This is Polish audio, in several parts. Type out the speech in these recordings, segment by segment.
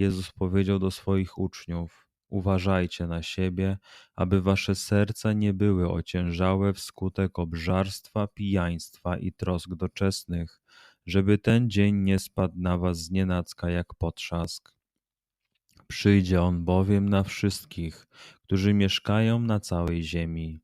Jezus powiedział do swoich uczniów: Uważajcie na siebie, aby wasze serca nie były ociężałe wskutek obżarstwa, pijaństwa i trosk doczesnych, żeby ten dzień nie spadł na was znienacka jak potrzask. Przyjdzie on bowiem na wszystkich, którzy mieszkają na całej ziemi.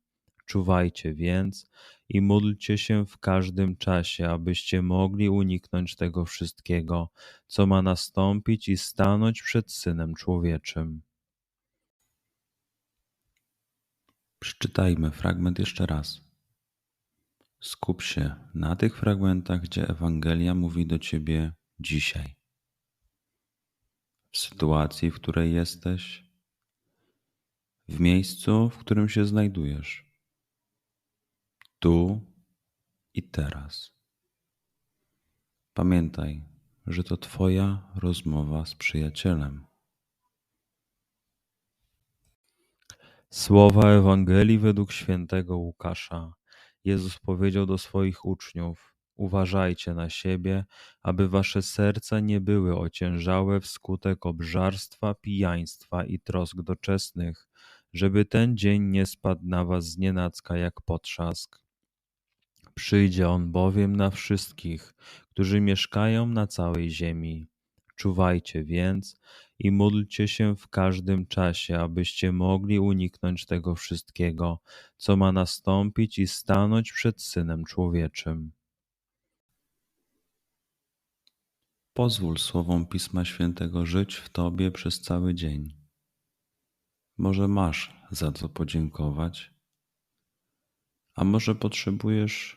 Czuwajcie więc i módlcie się w każdym czasie, abyście mogli uniknąć tego wszystkiego, co ma nastąpić i stanąć przed Synem Człowieczym. Przeczytajmy fragment jeszcze raz. Skup się na tych fragmentach, gdzie Ewangelia mówi do ciebie dzisiaj. W sytuacji, w której jesteś, w miejscu, w którym się znajdujesz tu i teraz. Pamiętaj, że to Twoja rozmowa z przyjacielem. Słowa Ewangelii według świętego Łukasza. Jezus powiedział do swoich uczniów: Uważajcie na siebie, aby wasze serca nie były ociężałe wskutek obżarstwa, pijaństwa i trosk doczesnych, żeby ten dzień nie spadł na was znienacka jak potrzask. Przyjdzie on bowiem na wszystkich, którzy mieszkają na całej ziemi. Czuwajcie więc i módlcie się w każdym czasie, abyście mogli uniknąć tego wszystkiego, co ma nastąpić i stanąć przed Synem Człowieczym. Pozwól słowom Pisma Świętego żyć w Tobie przez cały dzień. Może masz za co podziękować, a może potrzebujesz